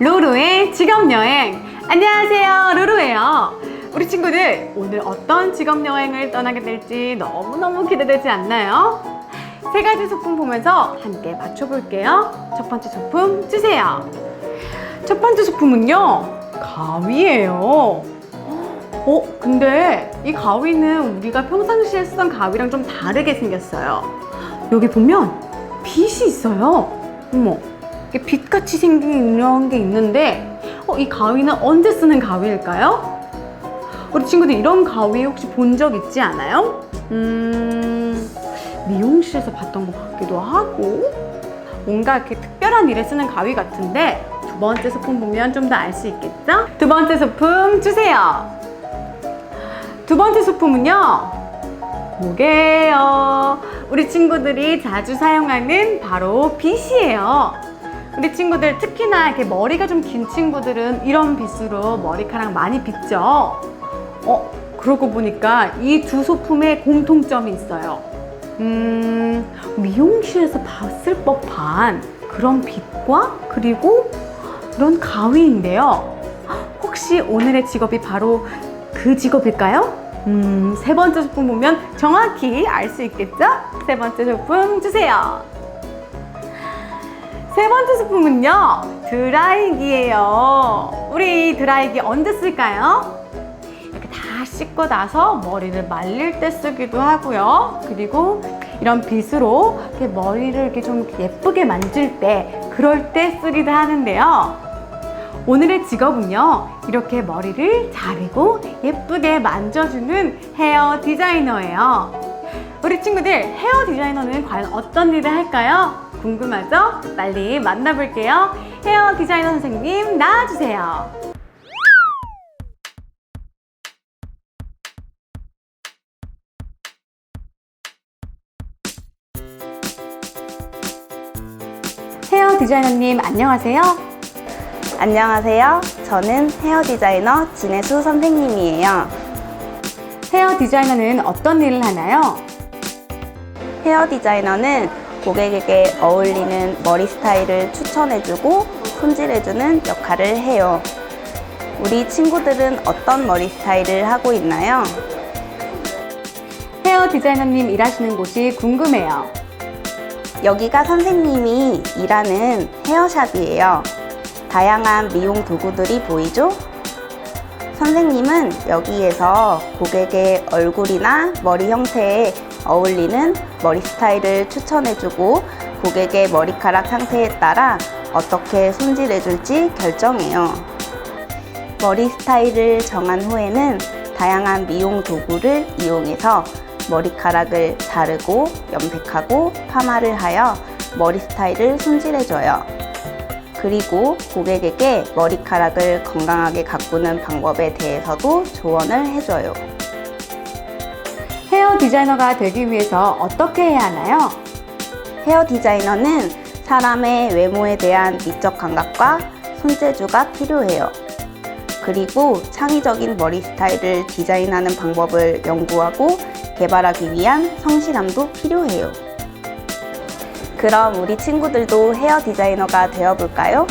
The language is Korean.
루루의 직업여행. 안녕하세요, 루루예요. 우리 친구들, 오늘 어떤 직업여행을 떠나게 될지 너무너무 기대되지 않나요? 세 가지 소품 보면서 함께 맞춰볼게요. 첫 번째 소품 주세요. 첫 번째 소품은요, 가위예요. 어, 근데 이 가위는 우리가 평상시에 쓰던 가위랑 좀 다르게 생겼어요. 여기 보면 빛이 있어요. 어머, 이게 빛같이 생긴 이런 게 있는데, 어, 이 가위는 언제 쓰는 가위일까요? 우리 친구들 이런 가위 혹시 본 적 있지 않아요? 음, 미용실에서 봤던 것 같기도 하고, 뭔가 이렇게 특별한 일에 쓰는 가위 같은데, 두 번째 소품 보면 좀 더 알 수 있겠죠? 두 번째 소품 주세요. 두 번째 소품은요, 뭐게요? 우리 친구들이 자주 사용하는 바로 빗이에요. 우리 친구들 특히나 이렇게 머리가 좀 긴 친구들은 이런 빗으로 머리카락 많이 빗죠. 어, 그러고 보니까 이 두 소품에 공통점이 있어요. 음, 미용실에서 봤을 법한 그런 빗과 그리고 그런 가위인데요. 혹시 오늘의 직업이 바로 그 직업일까요? 음, 세 번째 소품 보면 정확히 알 수 있겠죠? 세 번째 소품 주세요. 세 번째 소품은요, 드라이기예요. 우리 드라이기 언제 쓸까요? 이렇게 다 씻고 나서 머리를 말릴 때 쓰기도 하고요. 그리고 이런 빗으로 이렇게 머리를 이렇게 좀 예쁘게 만질 때, 그럴 때 쓰기도 하는데요. 오늘의 직업은요, 이렇게 머리를 자르고 예쁘게 만져주는 헤어 디자이너예요. 우리 친구들, 헤어 디자이너는 과연 어떤 일을 할까요? 궁금하죠? 빨리 만나볼게요. 헤어 디자이너 선생님, 나와주세요. 헤어 디자이너님, 안녕하세요. 안녕하세요. 저는 헤어 디자이너 진혜수 선생님이에요. 헤어 디자이너는 어떤 일을 하나요? 헤어 디자이너는 고객에게 어울리는 머리 스타일을 추천해주고 손질해주는 역할을 해요. 우리 친구들은 어떤 머리 스타일을 하고 있나요? 헤어 디자이너님 일하시는 곳이 궁금해요. 여기가 선생님이 일하는 헤어샵이에요. 다양한 미용 도구들이 보이죠? 선생님은 여기에서 고객의 얼굴이나 머리 형태에 어울리는 머리 스타일을 추천해주고 고객의 머리카락 상태에 따라 어떻게 손질해줄지 결정해요. 머리 스타일을 정한 후에는 다양한 미용 도구를 이용해서 머리카락을 자르고 염색하고 파마를 하여 머리 스타일을 손질해줘요. 그리고 고객에게 머리카락을 건강하게 가꾸는 방법에 대해서도 조언을 해줘요. 디자이너가 되기 위해서 어떻게 해야 하나요? 헤어 디자이너는 사람의 외모에 대한 미적 감각과 손재주가 필요해요. 그리고 창의적인 머리 스타일을 디자인하는 방법을 연구하고 개발하기 위한 성실함도 필요해요. 그럼 우리 친구들도 헤어 디자이너가 되어볼까요?